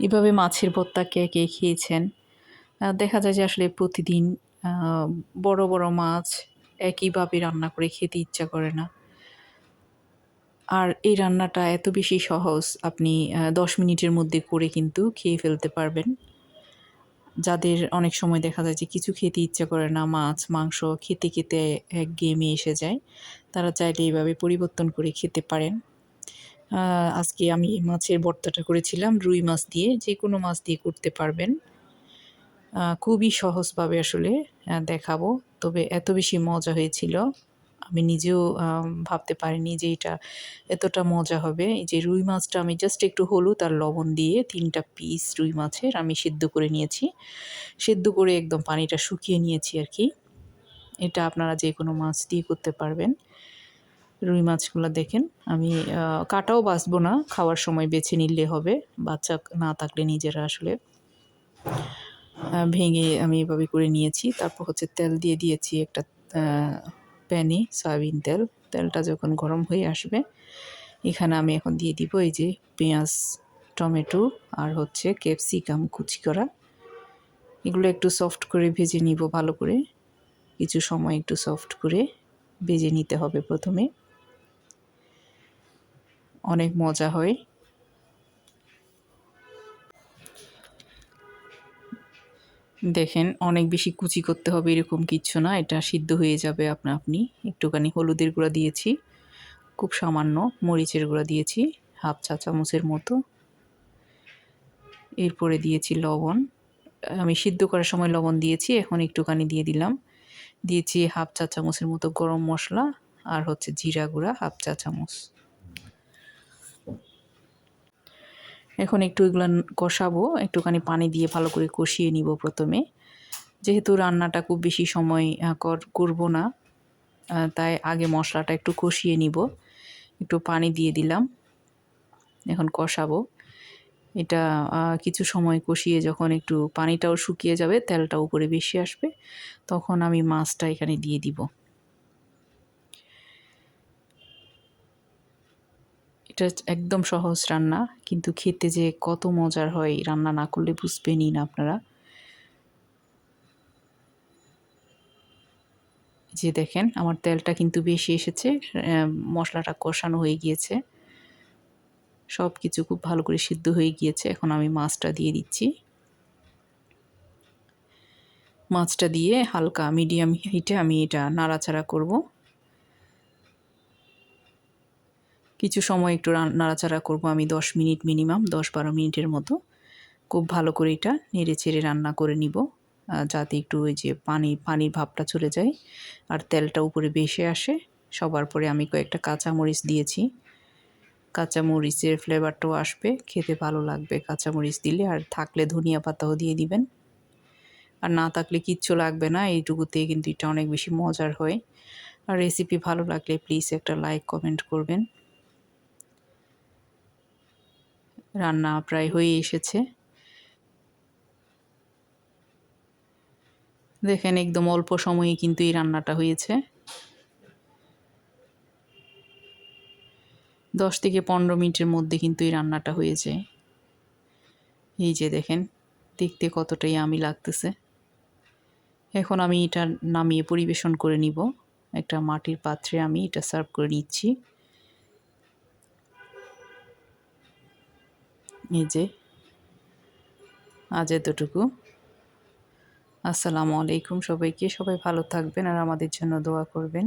এভাবে মাছের ভর্তা কে কে খেয়েছেন দেখা যায় যে আসলে প্রতিদিন বড় বড় মাছ একইভাবে রান্না করে খেতে ইচ্ছা করে না। আর এই রান্নাটা এত বেশি সহজ, আপনি দশ মিনিটের মধ্যে করে কিন্তু খেয়ে ফেলতে পারবেন। যাদের অনেক সময় দেখা যায় যে কিছু খেতে ইচ্ছা করে না, মাছ, মাংস খেতে খেতে এক গেমে এসে যায়, তারা চাইলে এইভাবে পরিবর্তন করে খেতে পারেন। আজকে আমি মাছের ভর্তাটা করেছিলাম, রুই মাছ দিয়ে যে কোনো মাছ দিয়ে করতে পারবেন। খুবই সহজভাবে আসলে দেখাবো। তবে এত বেশি মজা হয়েছিল, আমি নিজেও ভাবতে পারিনি যে এটা এতটা মজা হবে। এই যে রুই মাছটা আমি জাস্ট একটু হলুদ আর লবণ দিয়ে তিনটা পিস রুই মাছের আমি সিদ্ধ করে নিয়েছি। সিদ্ধ করে একদম পানিটা শুকিয়ে নিয়েছি আর কি। এটা আপনারা যে কোনো মাছ দিয়ে করতে পারবেন। রুই মাছগুলো দেখেন। আমি কাটাও বাছবো না, খাওয়ার সময় বেছে নিলে হবে, বাচ্চা না থাকলে নিজেরা আসলে ভেঙে আমি এভাবে করে নিয়েছি। তারপর হচ্ছে তেল দিয়ে দিয়েছি একটা প্যানে সয়াবিন তেল। তেলটা যখন গরম হয়ে আসবে, এখানে আমি এখন দিয়ে দিব এই যে পেঁয়াজ, টমেটো আর হচ্ছে ক্যাপসিকাম কুচি করা। এগুলো একটু সফট করে ভেজে নিব ভালো করে। কিছু সময় একটু সফট করে ভেজে নিতে হবে প্রথমে। অনেক মজা হয়। দেখেন, অনেক বেশি কুচি করতে হবে এরকম কিচ্ছু না, এটা সিদ্ধ হয়ে যাবে আপনা আপনি। একটুখানি হলুদের গুঁড়া দিয়েছি, খুব সামান্য মরিচের গুঁড়া দিয়েছি, হাফ চা চামচের মতো। এরপরে দিয়েছি লবণ। আমি সিদ্ধ করার সময় লবণ দিয়েছি, এখন একটুখানি দিয়ে দিলাম। দিয়েছি হাফ চা চামচের মতো গরম মশলা আর হচ্ছে জিরা গুঁড়া, হাফ চা চামচ। এখন একটু এগুলো কষাবো, একটুখানি পানি দিয়ে ভালো করে কষিয়ে নিব প্রথমে। যেহেতু রান্নাটা খুব বেশি সময় কর- করব না তাই আগে মশলাটা একটু কষিয়ে নিব। একটু পানি দিয়ে দিলাম, এখন কষাবো। এটা কিছু সময় কষিয়ে যখন একটু পানিটাও শুকিয়ে যাবে তেলটা উপরে বেশি আসবে, তখন আমি মাছটা এখানে দিয়ে দিব। এটা একদম সহজ রান্না, কিন্তু খেতে যে কত মজার হয় রান্না না করলে বুঝবেনই না আপনারা। যে দেখেন, আমার তেলটা কিন্তু বেশি এসেছে মশলাটা কষানো হয়ে গিয়েছে। সব কিছু খুব ভালো করে সিদ্ধ হয়ে গিয়েছে, এখন আমি মাছটা দিয়ে দিচ্ছি। মাছটা দিয়ে হালকা মিডিয়াম হিটে আমি এটা নাড়াচাড়া করব। কিছু সময় একটু নাড়াচাড়া করব আমি দশ মিনিট মিনিমাম, দশ বারো মিনিটের মতো। খুব ভালো করে এটা নেড়ে চেড়ে রান্না করে নিব যাতে একটু ওই যে পানি, পানির ভাবটা চলে যায়। আর তেলটা উপরে বেশি আসে, সবার পরে আমি কয়েকটা কাঁচামরিচ দিয়েছি। কাঁচামরিচের ফ্লেভারটাও আসবে, খেতে ভালো লাগবে কাঁচামরিচ দিলে। আর থাকলে ধনিয়া পাতাও দিয়ে দিবেন। আর না থাকলে কিচ্ছু লাগবে না, এইটুকুতে কিন্তু এটা অনেক বেশি মজার হয়। আর রেসিপি ভালো লাগলে প্লিজ একটা লাইক কমেন্ট করবেন। রান্না প্রায় হয়ে এসেছে। দেখেন একদম অল্প সময়ে কিন্তু এই রান্নাটা হয়েছে। দশ থেকে পনেরো মিনিটের মধ্যে কিন্তু এই রান্নাটা হয়ে যায় এই যে দেখেন, দেখতে কতটাই আমি লাগতেছে। এখন আমি এটা নামিয়ে পরিবেশন করে নিব। একটা মাটির পাত্রে আমি এটা সার্ভ করে নিচ্ছি। যে আজ এতটুকু। আসসালামু আলাইকুম সবাইকে। সবাই ভালো থাকবেন আর আমাদের জন্য দোয়া করবেন।